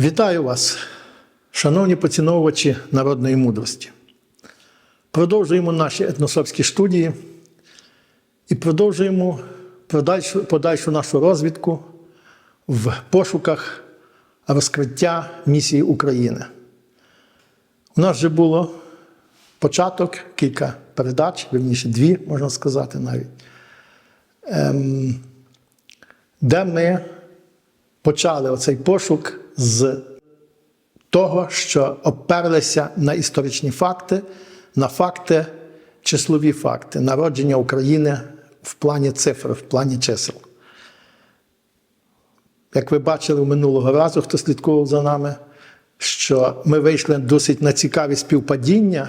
Вітаю вас, шановні поціновувачі народної мудрості. Продовжуємо наші етносопські студії і продовжуємо подальшу, подальшу нашу розвідку в пошуках розкриття місії України. У нас вже було початок, кілька передач, вірніше дві, можна сказати навіть, ем, де ми почали оцей пошук з того, що оперлися на історичні факти, на факти, числові факти народження України в плані цифр, в плані чисел. Як ви бачили минулого разу, хто слідкував за нами, що ми вийшли досить на цікаві співпадіння,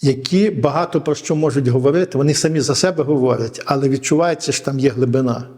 які багато про що можуть говорити. Вони самі за себе говорять, але відчувається, що там є глибина.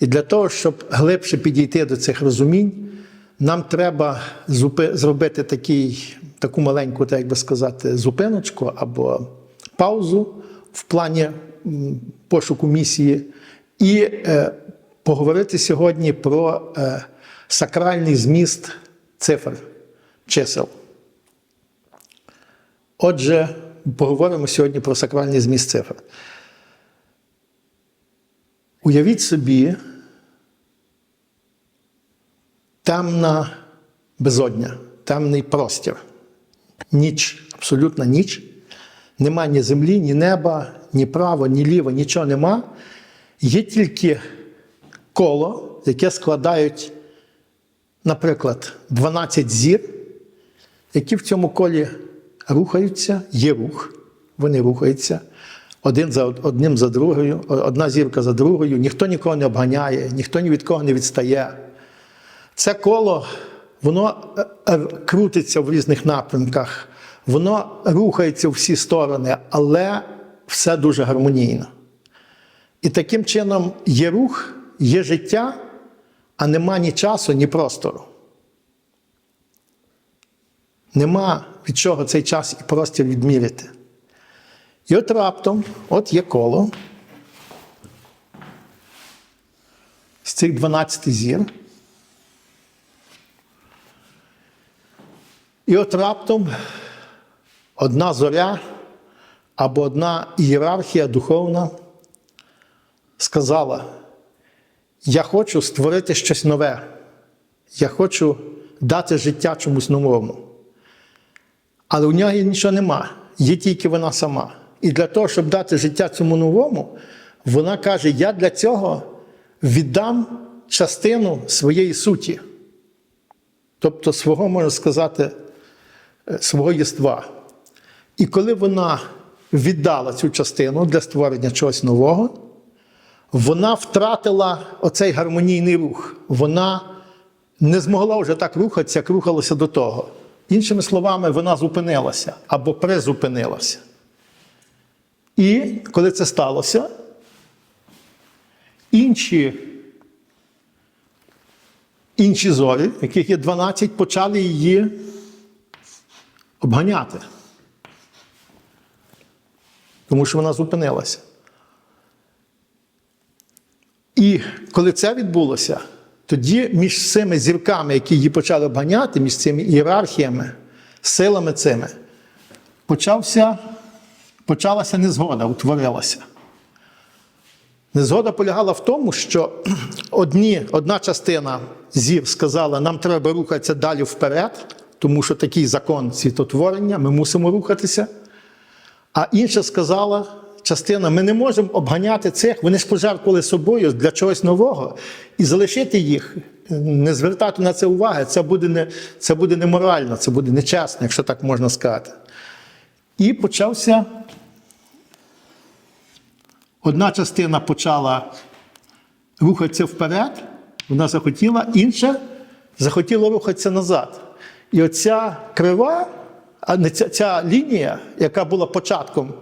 І для того, щоб глибше підійти до цих розумінь, нам треба зробити такий, таку маленьку, так як би сказати, зупиночку або паузу в плані пошуку місії, і е, поговорити сьогодні про е, сакральний зміст цифр, чисел. Отже, поговоримо сьогодні про сакральний зміст цифр. Уявіть собі, темна безодня, темний простір, ніч, абсолютна ніч. Нема ні землі, ні неба, ні право, ні ліво, нічого нема. Є тільки коло, яке складають, наприклад, 12 зір, які в цьому колі рухаються, є рух, вони рухаються один за одним за другою, одна зірка за другою, ніхто нікого не обганяє, ніхто ні від кого не відстає. Це коло, воно е, е, крутиться в різних напрямках, воно рухається в всі сторони, але все дуже гармонійно. І таким чином є рух, є життя, а нема ні часу, ні простору. Нема від чого цей час і простір відміряти. І от раптом, от є коло з цих 12 зір. І от раптом одна зоря або одна ієрархія духовна сказала: Я хочу створити щось нове. Я хочу дати життя чомусь новому. Але у нього нічого нема, є тільки вона сама. І для того, щоб дати життя цьому новому, вона каже: Я для цього віддам частину своєї суті, тобто свого, можна сказати, свого єства. І коли вона віддала цю частину для створення чогось нового, вона втратила оцей гармонійний рух. Вона не змогла вже так рухатися, як рухалася до того. Іншими словами, вона зупинилася або призупинилася. І коли це сталося, інші, інші зорі, яких є 12, почали її обганяти. Тому що вона зупинилася. І коли це відбулося, тоді між цими зірками, які її почали обганяти, між цими ієрархіями, силами цими, почався, почалася незгода, утворилася. Незгода полягала в тому, що одні, одна частина зір сказала, нам треба рухатися далі вперед, тому що такий закон світотворення, ми мусимо рухатися. А інша сказала частина: ми не можемо обганяти цих, вони ж пожертвували собою для чогось нового і залишити їх, не звертати на це уваги. Це буде не, це буде неморально, це буде нечесно, якщо так можна сказати. І почався. Одна частина почала рухатися вперед, вона захотіла, інша захотіла рухатися назад. І оця крива, а не ця, ця лінія, яка була початком,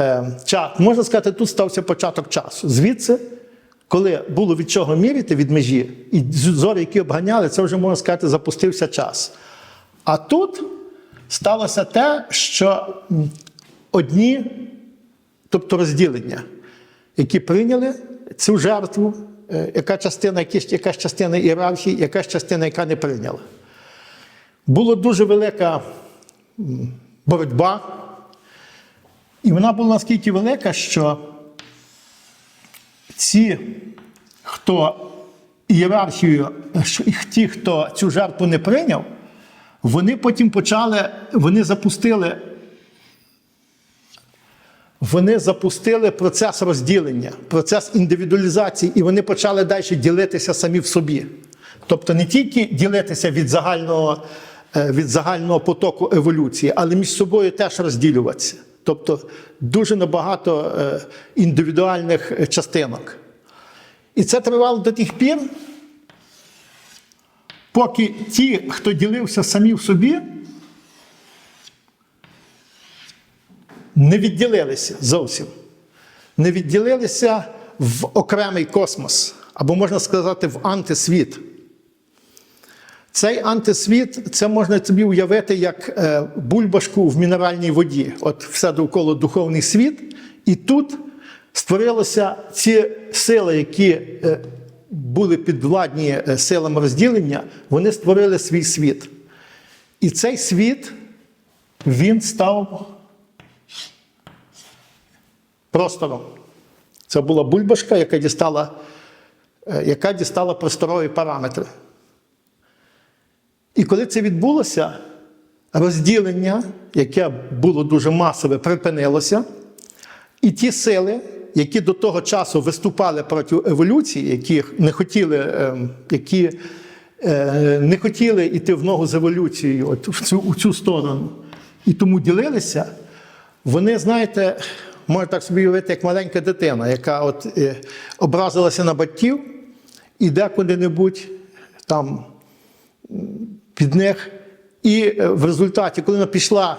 е, ча, можна сказати, тут стався початок часу. Звідси, коли було від чого міряти від межі, і зорі, які обганяли, це вже можна сказати, запустився час. А тут сталося те, що одні, тобто розділення, які прийняли цю жертву, е, яка частина, якась частина ієрархії, якась частина, яка не прийняла. Була дуже велика боротьба. І вона була наскільки велика, що ці, хто ієрархію, ті, хто цю жертву не прийняв, вони потім почали, вони запустили. Вони запустили процес розділення, процес індивідуалізації, і вони почали далі ділитися самі в собі. Тобто не тільки ділитися від загального, від загального потоку еволюції, але між собою теж розділюватися. Тобто дуже набагато е, індивідуальних е, частинок. І це тривало до тих пір, поки ті, хто ділився самі в собі, не відділилися зовсім. Не відділилися в окремий космос, або можна сказати, в антисвіт. Цей антисвіт це можна собі уявити як е, бульбашку в мінеральній воді. От все довкола духовний світ, і тут створилися ці сили, які е, були підвладні е, силам розділення, вони створили свій світ. І цей світ він став простором. Це була бульбашка, яка дістала, яка дістала просторові параметри. І коли це відбулося, розділення, яке було дуже масове, припинилося. І ті сили, які до того часу виступали проти еволюції, які не хотіли, ем, які е, не хотіли йти в ногу з еволюцією от в цю, у цю сторону, і тому ділилися, вони, знаєте, можна так собі уявити, як маленька дитина, яка от, е, образилася на батьків, іде куди-небудь там під них. І е, в результаті, коли вона пішла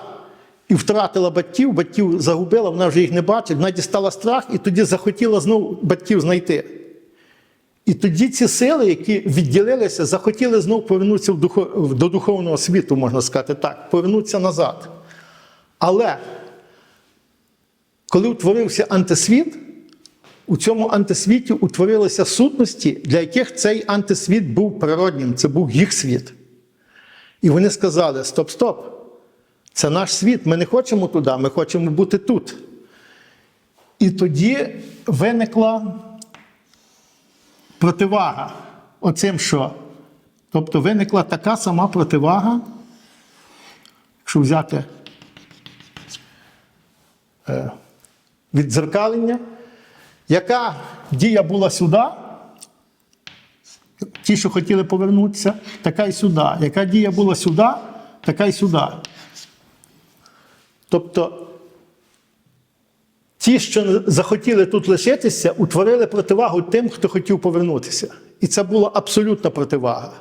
і втратила батьків, батьків загубила, вона вже їх не бачить, вона дістала страх і тоді захотіла знову батьків знайти. І тоді ці сили, які відділилися, захотіли знову повернутися в духов... до духовного світу, можна сказати так, повернутися назад. Але коли утворився антисвіт, у цьому антисвіті утворилися сутності, для яких цей антисвіт був природнім, це був їх світ. І вони сказали: стоп, стоп, це наш світ, ми не хочемо туди, ми хочемо бути тут. І тоді виникла противага оцим що? Тобто виникла така сама противага, якщо взяти е, віддзеркалення, яка дія була сюди, ті, що хотіли повернутися, така й сюди. Яка дія була сюди, така й сюди. Тобто ті, що захотіли тут лишитися, утворили противагу тим, хто хотів повернутися. І це була абсолютна противага.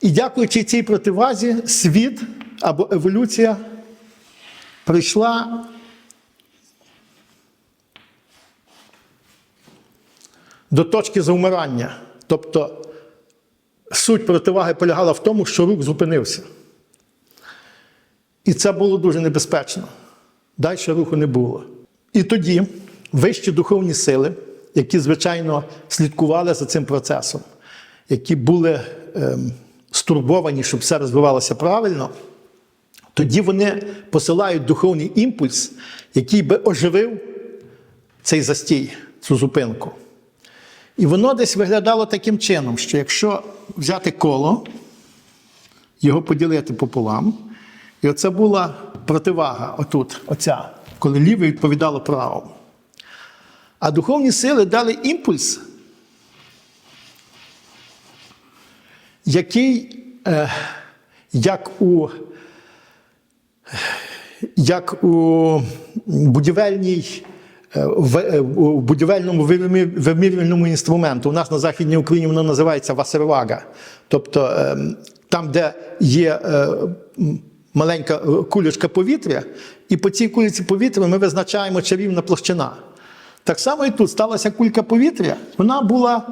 І дякуючи цій противазі, світ або еволюція прийшла до точки завмирання. Тобто суть противаги полягала в тому, що рух зупинився. І це було дуже небезпечно. Далі руху не було. І тоді вищі духовні сили, які, звичайно, слідкували за цим процесом, які були ем, стурбовані, щоб все розвивалося правильно, тоді вони посилають духовний імпульс, який би оживив цей застій, цю зупинку. І воно десь виглядало таким чином, що якщо взяти коло, його поділити пополам, і оце була противага, отут, оця, коли ліве відповідало правому. А духовні сили дали імпульс, який, е, як у як у будівельній в, е, будівельному вимірювальному інструменту. У нас на Західній Україні воно називається васервага. Тобто е, там, де є е, маленька е, повітря, і по цій кульці повітря ми визначаємо чарівна площина. Так само і тут сталася кулька повітря, вона була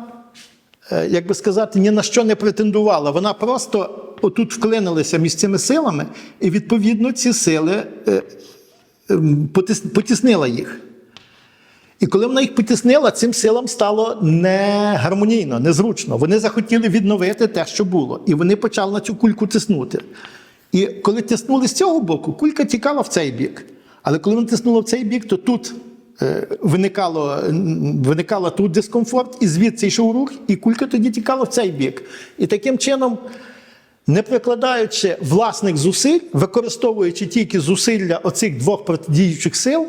е, як би сказати, ні на що не претендувала. Вона просто отут вклинилася між цими силами, і відповідно ці сили е, ем, потіснила їх. І коли вона їх потіснила, цим силам стало не гармонійно, незручно. Вони захотіли відновити те, що було. І вони почали на цю кульку тиснути. І коли тиснули з цього боку, кулька тікала в цей бік. Але коли вони тиснули в цей бік, то тут е, виникало, виникало тут дискомфорт, і звідси йшов рух, і кулька тоді тікала в цей бік. І таким чином, не прикладаючи власних зусиль, використовуючи тільки зусилля оцих двох протидіючих сил,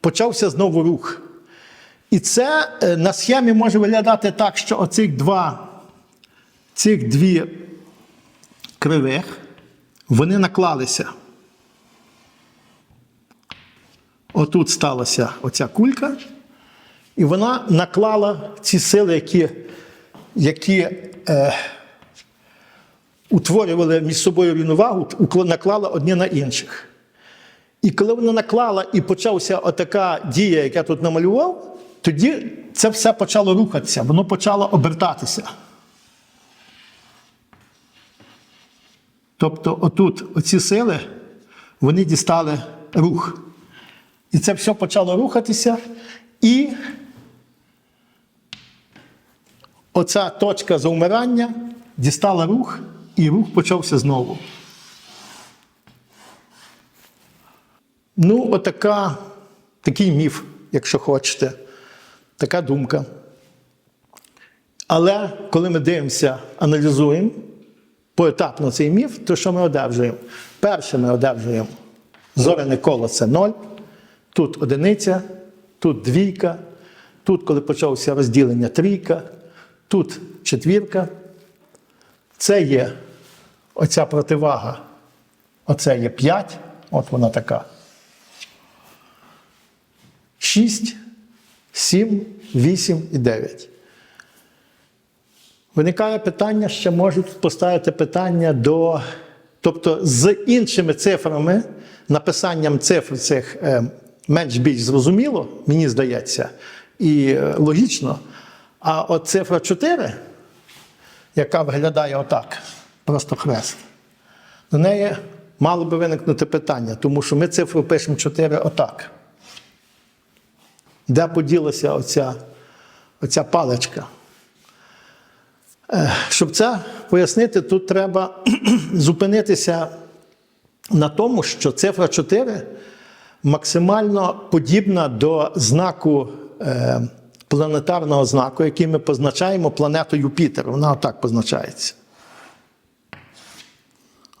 почався знову рух. І це е, на схемі може виглядати так, що оцих два, цих дві кривих, вони наклалися. Отут сталася оця кулька, і вона наклала ці сили, які, які е, утворювали між собою рівновагу, наклала одні на інших. І коли вона наклала і почався отака дія, яка я тут намалював, тоді це все почало рухатися, воно почало обертатися. Тобто, отут оці сили, вони дістали рух. І це все почало рухатися. І оця точка заумирання дістала рух, і рух почався знову. Ну, отака, такий міф, якщо хочете, така думка. Але коли ми дивимося, аналізуємо поетапно цей міф, то що ми одержуємо? Перше ми одержуємо зоряне коло це ноль, тут одиниця, тут двійка, тут, коли почалося розділення, трійка, тут четвірка. Це є оця противага, оце є 5, от вона така. 6, 7, 8 і 9. Виникає питання, ще можуть поставити питання до. Тобто з іншими цифрами, написанням цифр цих е, менш-більш зрозуміло, мені здається, і е, логічно. А от цифра 4, яка виглядає отак, просто хрест, до неї мало би виникнути питання, тому що ми цифру пишемо 4 отак. Де поділася оця, оця паличка? Е, Щоб це пояснити, тут треба зупинитися на тому, що цифра 4 максимально подібна до знаку е, планетарного знаку, який ми позначаємо планету Юпітер. Вона отак позначається.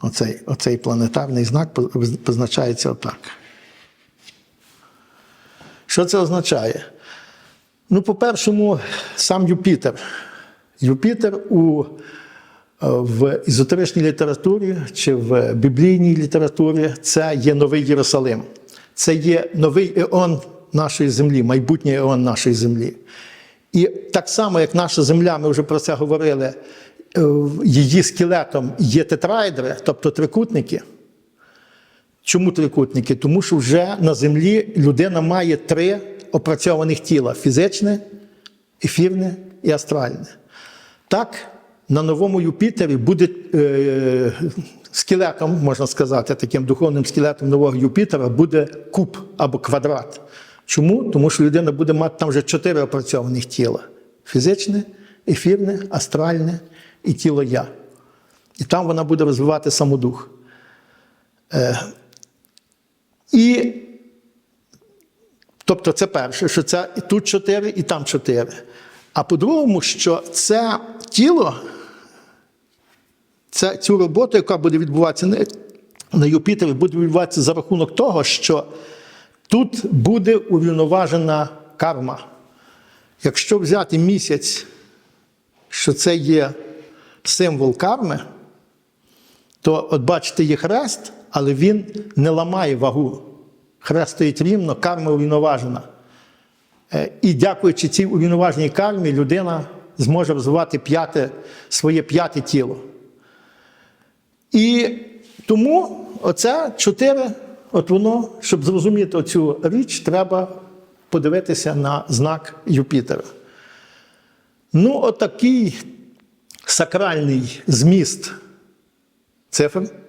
Оцей, оцей планетарний знак позначається отак. Що це означає? Ну, по-першому, сам Юпітер. Юпітер у, е, в езотеричній літературі чи в біблійній літературі це є новий Єрусалим. Це є новий еон нашої землі, майбутній еон нашої землі. І так само, як наша земля, ми вже про це говорили, е, її скелетом є тетраедри, тобто трикутники. Чому трикутники? Тому що вже на землі людина має три опрацьованих тіла: фізичне, ефірне і астральне. Так, на новому Юпітері буде е, скелетом, можна сказати, таким духовним скелетом нового Юпітера буде куб або квадрат. Чому? Тому що людина буде мати там вже чотири опрацьованих тіла: фізичне, ефірне, астральне і тіло я. І там вона буде розвивати самодух. І тобто це перше, що це і тут чотири, і там чотири. А по-другому, що це тіло, це, цю роботу, яка буде відбуватися на, на Юпітері, буде відбуватися за рахунок того, що тут буде урівноважена карма. Якщо взяти місяць, що це є символ карми, то от бачите, є хрест, але він не ламає вагу. Хрест стоїть рівно, карма урівноважена. Е, І дякуючи цій урівноваженій кармі, людина зможе розвивати п'яте, своє п'яте тіло. І тому оце чотири, от воно, щоб зрозуміти цю річ, треба подивитися на знак Юпітера. Ну, отакий сакральний зміст цифр.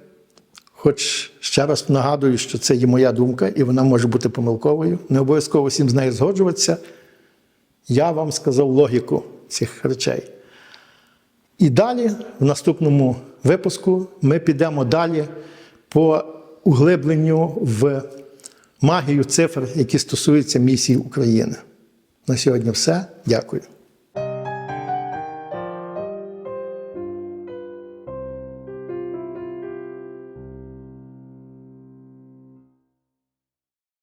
Хоч ще раз нагадую, що це є моя думка, і вона може бути помилковою. Не обов'язково всім з нею згоджуватися. Я вам сказав логіку цих речей. І далі, в наступному випуску, ми підемо далі по углибленню в магію цифр, які стосуються місії України. На сьогодні все. Дякую.